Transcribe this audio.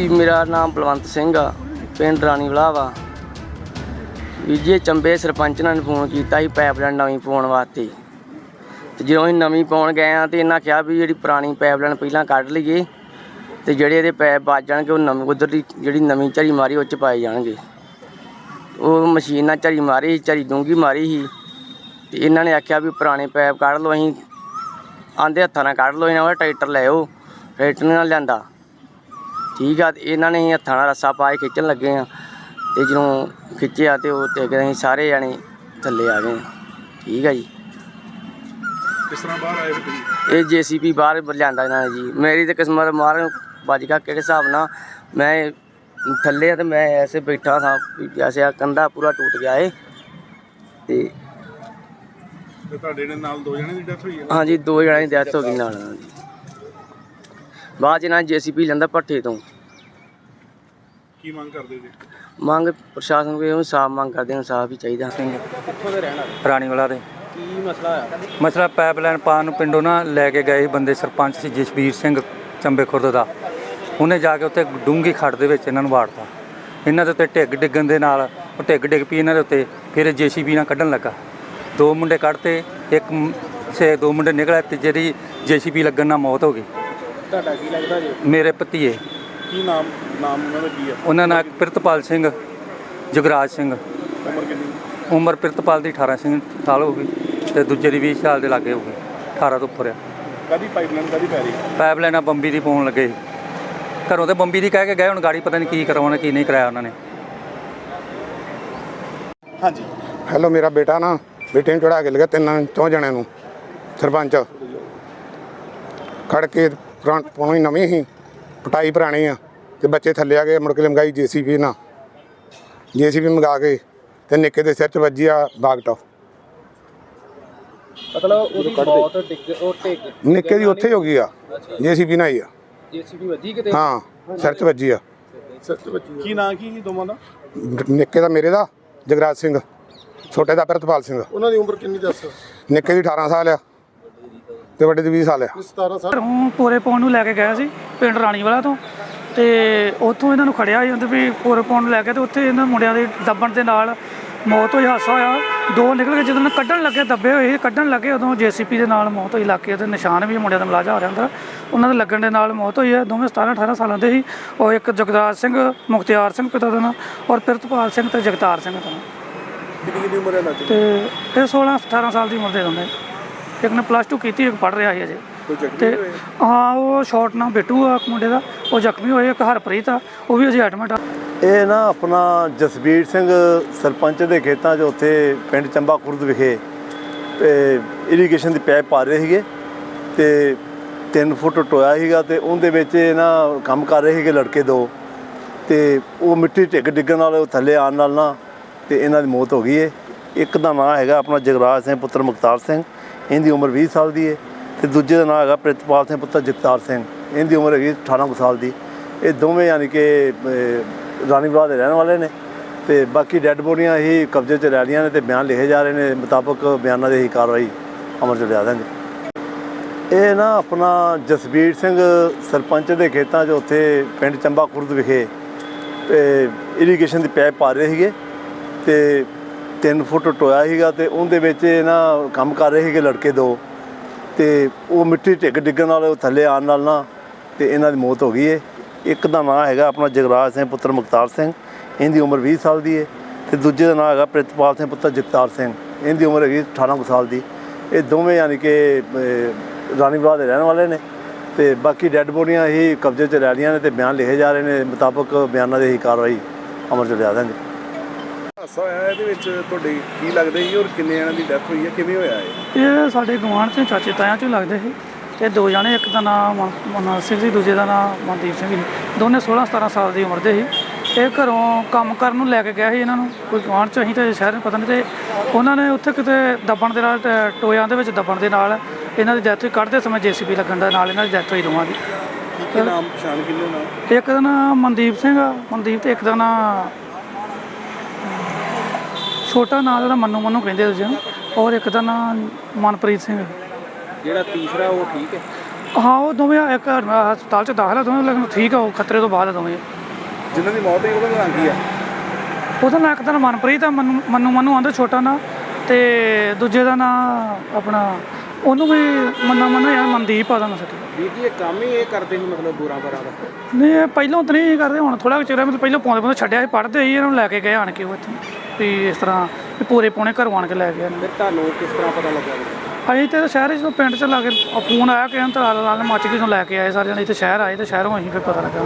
ਮੇਰਾ ਨਾਮ ਬਲਵੰਤ ਸਿੰਘ ਆ ਪਿੰਡ ਰਾਣੀਵਾਲਾ ਵਾ। ਵੀ ਜੀ ਚੰਬੇ ਸਰਪੰਚ ਨੇ ਫੋਨ ਕੀਤਾ ਸੀ ਪਾਈਪਲਾਈਨ ਨਵੀਂ ਪਾਉਣ ਵਾਸਤੇ। ਤੇ ਜਦੋਂ ਅਸੀਂ ਨਵੀਂ ਪਾਉਣ ਗਏ ਆ ਤੇ ਇਹਨਾਂ ਕਿਹਾ ਵੀ ਜਿਹੜੀ ਪੁਰਾਣੀ ਪਾਈਪਲਾਈਨ ਪਹਿਲਾਂ ਕੱਢ ਲਈਏ ਤੇ ਜਿਹੜੇ ਇਹਦੇ ਪੈਪ ਵੱਜ ਜਾਣਗੇ ਉਹ ਨਵੀਂ ਉਧਰ ਦੀ ਜਿਹੜੀ ਨਵੀਂ ਝਰੀ ਮਾਰੀ ਉਹ ਚ ਪਾਏ ਜਾਣਗੇ। ਉਹ ਮਸ਼ੀਨ ਨਾਲ ਝਰੀ ਮਾਰੀ ਸੀ, ਝਰੀ ਡੂੰਗੀ ਮਾਰੀ ਸੀ। ਤੇ ਇਹਨਾਂ ਨੇ ਆਖਿਆ ਵੀ ਪੁਰਾਣੇ ਪੈਪ ਕੱਢ ਲਓ ਅਸੀਂ ਆਂਦੇ ਹੱਥਾਂ ਨਾਲ ਕੱਢ ਲਓ ਇਹਨਾਂ ਦਾ ਟਰੈਕਟਰ ਲੈ ਆਓ ਟਰੈਕਟਰ ਨਾਲ ਲਿਆਂਦਾ। ਠੀਕ ਆ ਤੇ ਇਹਨਾਂ ਨੇ ਹੱਥਾਂ ਨਾਲ ਰੱਸਾ ਪਾ ਕੇ ਖਿੱਚਣ ਲੱਗੇ ਆ। ਤੇ ਜਦੋਂ ਖਿੱਚਿਆ ਤੇ ਉਹ ਤੇ ਅਸੀਂ ਸਾਰੇ ਜਾਣੇ ਥੱਲੇ ਆ ਗਏ ਠੀਕ ਆ ਜੀ। ਕਿਸ ਤਰ੍ਹਾਂ ਬਾਹਰ ਆਏ ਤੁਸੀਂ? ਇਹ ਜੀਸੀਪੀ ਬਾਹਰ ਲਿਆਂਦਾ ਇਹਨਾਂ ਨੇ ਜੀ। ਮੇਰੀ ਤੇ ਕਿਸਮਤ ਮਾਰ ਵੱਜ ਗਿਆ ਕਿਹੜੇ ਹਿਸਾਬ ਨਾਲ ਮੈਂ ਥੱਲੇ ਆ ਤੇ ਮੈਂ ਐਸੇ ਬੈਠਾ ਸਾਂ ਜੈਸੇ ਆ ਕੰਧਾ ਪੂਰਾ ਟੁੱਟ ਗਿਆ ਏ। ਤੇ ਤੇ ਤੁਹਾਡੇ ਨਾਲ ਦੋ ਜਣੇ ਦੀ ਡੈਥ ਹੋਈ ਹੈ ਹਾਂਜੀ ਦੋ ਜਣਿਆਂ ਦੀ ਡੈਥ ਹੋ ਗਈ ਨਾਲ ਬਾਅਦ ਚ ਇਹਨਾਂ ਜੀਸੀਪੀ ਲੈਂਦਾ ਪੱਠੇ ਤੋਂ। ਕੀ ਮੰਗ ਕਰਦੇ ਜੀ? ਮੰਗ ਪ੍ਰਸ਼ਾਸਨ ਕੋਲ ਇਹੋ ਸਾਫ਼ ਮੰਗ ਕਰਦੇ ਹਾਂ ਸਾਫ਼ ਹੀ ਚਾਹੀਦਾ। ਸਿੰਘ ਕਿੱਥੋਂ ਦੇ ਰਹਿਣ ਵਾਲੇ? ਰਾਣੀਵਾਲਾ ਦੇ। ਕੀ ਮਸਲਾ ਆ ਮਸਲਾ ਪਾਈਪਲਾਈਨ ਪਾਉਣ ਨੂੰ ਪਿੰਡੋਂ ਨਾ ਲੈ ਕੇ ਗਏ ਸੀ ਬੰਦੇ ਸਰਪੰਚ ਸੀ ਜਸਵੀਰ ਸਿੰਘ ਚੰਬੇ ਖੁਰਦ ਦਾ। ਉਹਨੇ ਜਾ ਕੇ ਉੱਥੇ ਡੂੰਗੀ ਖੱਡ ਦੇ ਵਿੱਚ ਇਹਨਾਂ ਨੂੰ ਵਾੜਤਾ। ਇਹਨਾਂ ਦੇ ਉੱਤੇ ਢਿੱਗ ਡਿੱਗਣ ਦੇ ਨਾਲ ਉਹ ਢਿੱਗ ਡਿੱਗ ਪਈ ਇਹਨਾਂ ਦੇ ਉੱਤੇ ਫਿਰ ਜੀਸੀਬੀ ਨਾਲ ਕੱਢਣ ਲੱਗਾ। ਦੋ ਮੁੰਡੇ ਕੱਢਤੇ ਇੱਕ ਸੇ ਦੋ ਮੁੰਡੇ ਨਿਕਲੇ ਤੇ ਜਿਹੜੀ ਜੀਸੀਬੀ ਲੱਗਣ ਨਾਲ ਮੌਤ ਹੋ ਗਈ। ਤੁਹਾਡਾ ਕੀ ਲੱਗਦਾ ਜੀ? ਮੇਰੇ ਭਤੀਏ। ਕੀ ਨਾਮ ਨਾਮ ਉਹਨਾਂ ਦਾ ਕੀ ਆ ਉਹਨਾਂ ਨਾਲ ਪ੍ਰਿਤਪਾਲ ਸਿੰਘ ਜੁਗਰਾਜ ਸਿੰਘ। ਉਮਰ ਕਿੰਨੀ? ਉਮਰ ਪ੍ਰਿਤਪਾਲ ਦੀ 18 ਸਿੰਘ ਸਾਲ ਹੋ ਗਈ ਤੇ ਦੂਜੇ ਦੀ 20 ਸਾਲ ਦੇ ਲਾਗੇ ਹੋ ਗਈ 18 ਤੋਂ ਉੱਪਰ ਆ। ਕਦੀ ਪਾਈਪਲਾਈਨ ਕਦੀ ਪੈ ਰਹੀ? ਪਾਈਪਲਾਈਨਾਂ ਬੰਬੀ ਦੀ ਪਾਉਣ ਲੱਗੇ ਸੀ। ਘਰੋਂ ਤੇ ਬੰਬੀ ਦੀ ਕਹਿ ਕੇ ਗਏ ਹੁਣ ਗਾੜੀ ਪਤਾ ਨਹੀਂ ਕੀ ਕਰਵਾਉਣਾ ਕੀ ਨਹੀਂ ਕਰਾਇਆ ਉਹਨਾਂ ਨੇ। ਹਾਂਜੀ। ਹੈਲੋ ਮੇਰਾ ਬੇਟਾ ਨਾ ਬੇਟੇ ਨੂੰ ਚੜਾ ਕੇ ਲਗਾ ਤਿੰਨਾਂ ਚੌਂ ਜਣਿਆਂ ਨੂੰ। ਸਰਪੰਚ। ਖੜ ਕੇ ਪੁਰਾਣ ਨਵੀਂ ਸੀ। ਪਟਾਈ ਪੁਰਾਣੀ ਆ ਤੇ ਬੱਚੇ ਥੱਲੇ ਆ ਗਏ ਮੁੜ ਕੇ ਲੰਗਾਈ ਜੀਸੀਬੀ ਨਾਲ। ਜੀਸੀਬੀ ਮੰਗਾ ਕੇ ਤੇ ਨਿੱਕੇ ਦੇ ਸਿਰ 'ਚ ਵੱਜੀ ਆ ਬਾਗਟ ਮਤਲਬ ਉਹਦੀ ਬਹੁਤ ਡਿੱਗ ਉਹ ਟਿਕ ਨਿੱਕੇ ਦੀ ਉੱਥੇ ਹੀ ਹੋ ਗਈ ਆ ਜੀਸੀਬੀ ਨਾਲ ਹੀ ਆ। ਜੀਸੀਬੀ ਵੱਜੀ ਕਿਤੇ? ਹਾਂ ਸਿਰ 'ਚ ਵੱਜੀ ਆ। ਕੀ ਨਾਂ ਕੀ ਸੀ ਦੋਵਾਂ ਦਾ? ਨਿੱਕੇ ਦਾ ਮੇਰੇ ਦਾ ਜਗਰਾਜ ਸਿੰਘ। ਛੋਟੇ ਦਾ ਪ੍ਰਿਤਪਾਲ ਸਿੰਘ। ਉਹਨਾਂ ਦੀ ਉਮਰ ਕਿੰਨੀ ਦੱਸ? ਨਿੱਕੇ ਦੀ 18 ਸਾਲ ਆ। ਤੇ ਵੱਡੇ ਦੀ 20 ਸਾਲ ਆ। 17 ਸਾਲ। ਘਰੋਂ ਪੂਰੇ ਪਾਉਣ ਨੂੰ ਲੈ ਕੇ ਗਿਆ ਸੀ ਪਿੰਡ ਰਾਣੀਵਾਲਾ ਤੋਂ। ਤੇ ਉੱਥੋਂ ਇਹਨਾਂ ਨੂੰ ਖੜਿਆ ਸੀ ਉਹਦੇ ਵੀ ਪੂਰੇ ਪਾਉਣ ਨੂੰ ਲੈ ਕੇ ਤੇ ਉੱਥੇ ਇਹਨਾਂ ਮੁੰਡਿਆਂ ਦੇ ਦੱਬਣ ਦੇ ਨਾਲ ਮੌਤ ਹੋਈ ਹਾਸਾ ਹੋਇਆ। ਦੋ ਨਿਕਲ ਕੇ ਜਦੋਂ ਕੱਢਣ ਲੱਗੇ ਦੱਬੇ ਹੋਏ ਕੱਢਣ ਲੱਗੇ ਉਦੋਂ ਜੀਸੀਪੀ ਦੇ ਨਾਲ ਮੌਤ ਹੋਈ ਇਲਾਕੇ ਦੇ ਨਿਸ਼ਾਨ ਵੀ ਮੁੰਡਿਆਂ ਦਾ ਮਲਾਜਾ ਹੋ ਰਿਹਾ ਅੰਦਰ। ਉਹਨਾਂ ਦੇ ਲੱਗਣ ਦੇ ਨਾਲ ਮੌਤ ਹੋਈ ਹੈ ਦੋਵੇਂ 17 18 ਸਾਲਾਂ ਦੇ ਸੀ। ਉਹ ਇੱਕ ਜਗਦਾਰ ਸਿੰਘ ਮੁਖਤਿਆਰ ਸਿੰਘ ਪਿਤਾ ਦਾ ਨਾਂ ਔਰ ਪ੍ਰਿਤਪਾਲ ਸਿੰਘ ਤੇ ਜਗਤਾਰ ਸਿੰਘ ਦਾ ਨਾਂ। ਕਿੰਨੀ ਕਿੰਨੀ ਉਮਰ ਹੈ ਨਾ ਤੇ ਇਹ 16 18 ਸਾਲ ਦੀ ਉਮਰ ਦੇ ਦੋਨੇ ਇੱਕ ਨੇ ਪਲੱਸ 2 ਕੀਤੀ ਇੱਕ ਪੜ੍ਹ ਰਿਹਾ ਸੀ ਅਜੇ। ਤੇ ਹਾਂ ਉਹ ਸ਼ਾਰਟ ਨਾਲ ਬਿੱਟੂ ਆ ਇੱਕ ਮੁੰਡੇ ਦਾ। ਉਹ ਜ਼ਖਮੀ ਹੋਏ ਇੱਕ ਹਰਪ੍ਰੀਤ ਆ ਉਹ ਵੀ ਅਜੇ ਐਡਮਿਟ ਆ। ਇਹ ਨਾ ਆਪਣਾ ਜਸਬੀਰ ਸਿੰਘ ਸਰਪੰਚ ਦੇ ਖੇਤਾਂ 'ਚ ਉੱਥੇ ਪਿੰਡ ਚੰਬਾ ਖੁਰਦ ਵਿਖੇ ਇਰੀਗੇਸ਼ਨ ਦੀ ਪਾਈਪ ਪਾ ਰਹੇ ਸੀਗੇ ਤੇ 3 ਫੁੱਟ ਟੋਇਆ ਸੀਗਾ ਤੇ ਉਹਦੇ ਵਿੱਚ ਇਹ ਨਾ ਕੰਮ ਕਰ ਰਹੇ ਸੀਗੇ ਲੜਕੇ ਦੋ। ਤੇ ਉਹ ਮਿੱਟੀ ਢਿੱਗ ਡਿੱਗਣ ਨਾਲ ਉਹ ਥੱਲੇ ਆਉਣ ਨਾਲ ਨਾ ਤੇ ਇਹਨਾਂ ਦੀ ਮੌਤ ਹੋ ਗਈ ਏ। ਇੱਕ ਦਾ ਨਾਂ ਹੈਗਾ ਆਪਣਾ ਜਗਰਾਜ ਸਿੰਘ ਪੁੱਤਰ ਮੁਖਤਾਰ ਸਿੰਘ। ਇਹਦੀ ਉਮਰ 20 ਸਾਲ ਦੀ ਹੈ ਤੇ ਦੂਜੇ ਦਾ ਨਾਂ ਹੈਗਾ ਪ੍ਰਿਤਪਾਲ ਸਿੰਘ ਪੁੱਤਰ ਜਗਤਾਰ ਸਿੰਘ। ਇਹਦੀ ਉਮਰ ਹੈਗੀ 18 ਕੁ ਸਾਲ ਦੀ। ਇਹ ਦੋਵੇਂ ਯਾਨੀ ਕਿ ਅਹ, ਰਾਣੀਵਾਲਾ ਦੇ ਰਹਿਣ ਵਾਲੇ ਨੇ ਤੇ ਬਾਕੀ ਡੈੱਡ ਬੋਡੀਆਂ ਹੀ ਕਬਜ਼ੇ 'ਚ ਲੈ ਲਈਆਂ ਨੇ ਤੇ ਬਿਆਨ ਲਿਖੇ ਜਾ ਰਹੇ ਨੇ ਮੁਤਾਬਕ ਬਿਆਨਾਂ ਦੇ ਹੀ ਕਾਰਵਾਈ ਅਮਰ 'ਚ ਲਿਆ ਦਾਂਗੇ ਇਹ ਨਾ ਆਪਣਾ ਜਸਬੀਰ ਸਿੰਘ ਸਰਪੰਚ ਦੇ ਖੇਤਾਂ 'ਚ ਉੱਥੇ ਪਿੰਡ ਚੰਬਾ ਖੁਰਦ ਵਿਖੇ ਇਰੀਗੇਸ਼ਨ ਦੀ ਪੈਪ ਪਾ ਰਹੇ ਸੀਗੇ ਤੇ 3 ਫੁੱਟ ਟੋਇਆ ਸੀਗਾ ਤੇ ਉਹਦੇ ਵਿੱਚ ਇਹ ਨਾ ਕੰਮ ਕਰ ਰਹੇ ਸੀਗੇ ਲੜਕੇ ਦੋ। ਤੇ ਉਹ ਮਿੱਟੀ ਢਿੱਗ ਡਿੱਗਣ ਨਾਲ ਉਹ ਥੱਲੇ ਆਉਣ ਨਾਲ ਨਾ ਤੇ ਇਹਨਾਂ ਦੀ ਮੌਤ ਹੋ ਗਈ ਏ। ਇੱਕ ਦਾ ਨਾਂ ਹੈਗਾ ਆਪਣਾ ਜਗਰਾਜ ਸਿੰਘ ਪੁੱਤਰ ਮੁਖਤਾਰ ਸਿੰਘ। ਇਹਦੀ ਉਮਰ 20 ਸਾਲ ਦੀ ਏ ਤੇ ਦੂਜੇ ਦਾ ਨਾਂ ਹੈਗਾ ਪ੍ਰਿਤਪਾਲ ਸਿੰਘ ਪੁੱਤਰ ਜਗਤਾਰ ਸਿੰਘ। ਇਹਦੀ ਉਮਰ ਹੈਗੀ 18 ਕੁ ਸਾਲ ਦੀ। ਇਹ ਦੋਵੇਂ ਯਾਨੀ ਕਿ ਅਹ, ਰਾਣੀਵਾਲਾ ਦੇ ਰਹਿਣ ਵਾਲੇ ਨੇ ਤੇ ਬਾਕੀ ਡੈੱਡ ਬੋਡੀਆਂ ਹੀ ਕਬਜ਼ੇ 'ਚ ਲੈ ਲਈਆਂ ਨੇ ਤੇ ਬਿਆਨ ਲਿਖੇ ਜਾ ਰਹੇ ਨੇ ਮੁਤਾਬਕ ਬਿਆਨਾਂ ਦੇ ਹੀ ਕਾਰਵਾਈ ਅਮਰ 'ਚ ਲਿਆ ਦਾਂਗੇ ਹਾਸਾ ਹੋਇਆ ਇਹਦੇ ਵਿੱਚ ਤੁਹਾਡੇ ਕੀ ਲੱਗਦਾ ਜੀ ਔਰ ਕਿੰਨੇ ਜਣਾਂ ਦੀ ਡੈਥ ਹੋਈ ਹੈ? ਕਿਵੇਂ ਹੋਇਆ ਇਹ? ਇਹ ਸਾਡੇ ਗਵਾਂਢ ਤੇ ਚਾਚੇ ਤਾਇਆਂ ਚੋਂ ਲੱਗਦੇ ਸੀ। ਤੇ ਦੋ ਜਣੇ ਇੱਕ ਦਾ ਨਾਮ ਮਨੋਜ ਸਿੰਘ ਸੀ ਦੂਜੇ ਦਾ ਨਾਮ ਮਨਦੀਪ ਸਿੰਘ ਸੀ। ਦੋਨੇ 16 17 ਸਾਲ ਦੀ ਉਮਰ ਦੇ ਸੀ। ਇਹ ਘਰੋਂ ਕੰਮ ਕਰਨ ਨੂੰ ਲੈ ਕੇ ਗਿਆ ਸੀ ਇਹਨਾਂ ਨੂੰ। ਕੋਈ ਗਵਾਂਢ ਚ ਅਸੀਂ ਤੇ ਸ਼ਹਿਰ ਨੂੰ ਪਤਾ ਨਹੀਂ ਤੇ ਉਹਨਾਂ ਨੇ ਉੱਥੇ ਕਿਤੇ ਦੱਬਣ ਦੇ ਨਾਲ ਟ- ਟੋਇਆਂ ਦੇ ਵਿੱਚ ਦੱਬਣ ਦੇ ਨਾਲ ਇਹਨਾਂ ਦੀ ਡੈਥ ਕੱਢਦੇ ਸਮੇਂ ਜੀਸੀਬੀ ਲੱਗਣ ਦਾ ਨਾਲ ਇਹਨਾਂ ਦੀ ਡੈਥ ਹੋਈ ਦੋਵਾਂ ਦੀ। ਕੀ ਕੀ ਨਾਮ ਪਛਾਣ ਕਿੰਨੇ ਨਾ ਇੱਕ ਦਾ ਨਾਮ ਮਨਦੀਪ ਸਿੰਘ ਆ। ਮਨਦੀਪ ਤੇ ਇੱਕ ਦਾ ਨਾਮ ਛੋਟਾ ਨਾਂ ਉਹਦਾ ਮੰਨੂ ਮੰਨੂ ਕਹਿੰਦੇ ਨੂੰ ਔਰ ਇੱਕ ਦਾ ਨਾਮ ਮਨਪ੍ਰੀਤ ਸਿੰਘ ਜਿਹੜਾ ਤੀਸਰਾ ਉਹ ਠੀਕ ਹੈ? ਹਾਂ ਉਹ ਦੋਵੇਂ ਇੱਕ ਹਸਪਤਾਲ 'ਚ ਦਾਖਲ ਆ ਦੋਵੇਂ ਲੇਕਿਨ ਠੀਕ ਆ ਉਹ ਖਤਰੇ ਤੋਂ ਬਾਹਰ ਆ ਦੋਵੇਂ। ਜਿਨ੍ਹਾਂ ਦੀ ਮੌਤ ਹੋਈ ਉਹਦਾ ਨਾਂ ਕੀ ਆ? ਉਹਦਾ ਨਾਂ ਇੱਕ ਮਨਪ੍ਰੀਤ ਆ ਮਨੂੰ ਮਨੂੰ ਮਨੂੰ ਆਂਦਾ ਛੋਟਾ ਨਾਂ ਤੇ ਦੂਜੇ ਦਾ ਨਾਂ ਆਪਣਾ ਉਹਨੂੰ ਵੀ ਮੰਨਾ ਮੰਨਾ ਯਾਰ ਮਨਦੀਪ ਆ ਦਾ ਨਾਂ ਸੱਚ ਵੀਰ ਜੀ ਇਹ ਕੰਮ ਹੀ ਇਹ ਕਰਦੇ ਸੀ ਮਤਲਬ ਬੁਰਾ ਬਰਾ ਦਾ? ਨਹੀਂ ਇਹ ਪਹਿਲਾਂ ਤਾਂ ਨਹੀਂ ਕਰਦੇ ਹੁਣ ਥੋੜਾ ਚਿਰ ਮਤਲਬ ਪਹਿਲਾਂ ਪਾਉਂਦੇ ਪਾਉਂਦੇ ਛੱਡਿਆ ਸੀ ਪੜ੍ਹਦੇ ਸੀ ਇਹਨਾਂ ਨੂੰ ਲੈ ਕੇ ਗਏ ਆਣ ਕੇ ਉਹ ਇੱਥੇ। ਵੀ ਇਸ ਤਰ੍ਹਾਂ ਪੂਰੇ ਪੌਣੇ ਘਰੋਂ ਆਣ ਕੇ ਲੈ ਗਏ ਇਹਨੂੰ ਫਿਰ ਤੁਹਾਨੂੰ ਕਿਸ ਤਰ੍ਹਾਂ ਪਤਾ ਲੱਗਾ? ਅਸੀਂ ਤੇ ਸ਼ਹਿਰ ਜਦੋਂ ਪਿੰਡ ਚ ਲਾ ਕੇ ਫੋਨ ਆਇਆ ਕਿ ਅੰਤਰਾਲ ਨਾਲ ਮੱਚ ਕੇ ਤੋਂ ਲੈ ਕੇ ਆਏ ਸਾਰੇ ਜਣੇ ਇੱਥੇ ਸ਼ਹਿਰ ਆਏ ਤੇ ਸ਼ਹਿਰੋਂ ਅਸੀਂ ਫਿਰ ਪਤਾ ਲੱਗਾ